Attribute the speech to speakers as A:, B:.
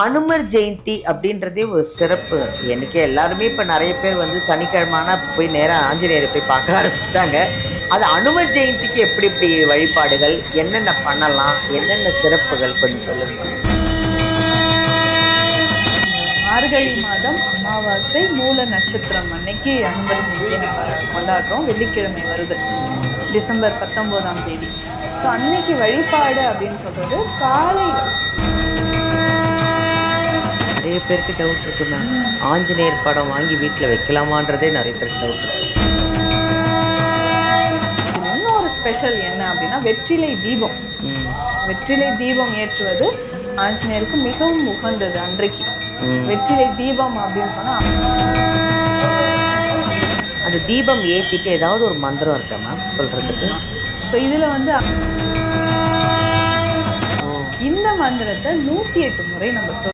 A: அனுமர் ஜெயந்தி அப்படின்றதே ஒரு சிறப்பு. எனக்கு எல்லாருமே இப்போ நிறைய பேர் வந்து சனிக்கிழமைனா போய் நேராக ஆஞ்சநேயரை போய் பார்க்க ஆரம்பிச்சிட்டாங்க. அது அனுமர் ஜெயந்திக்கு எப்படி எப்படி வழிபாடுகள் என்னென்ன பண்ணலாம் என்னென்ன சிறப்புகள் கொஞ்சம் சொல்லுங்க.
B: மார்கழி மாதம் அமாவாசை மூல நட்சத்திரம் அன்னைக்கு அன்பர் ஜெயந்தி கொண்டாடுறோம். வெள்ளிக்கிழமை வருது. டிசம்பர் பத்தொம்போதாம் தேதி. ஸோ அன்னைக்கு வழிபாடு அப்படின்னு சொல்றது காலையில்.
A: பேருக்கு டவுட் இருக்கு மேம் ஆஞ்சநேயர் படம் வாங்கி வீட்டில் வைக்கலாமான்றதே நிறைய பேருக்கு டவுட் இருக்கு.
B: இன்னொரு ஸ்பெஷல் என்ன அப்படின்னா வெற்றிலை தீபம். வெற்றிலை தீபம் ஏற்றுவது ஆஞ்சநேயருக்கு மிகவும் உகந்தது அன்றைக்கு. வெற்றிலை தீபம் அப்படின்னு சொன்னா
A: அந்த தீபம் ஏற்றிட்டு ஏதாவது ஒரு மந்திரம் இருக்கா மேம் சொல்கிறதுக்கு
B: ஸோ இதுல வந்து இந்த மந்திரத்தை நூத்தி எட்டு முறை நம்ம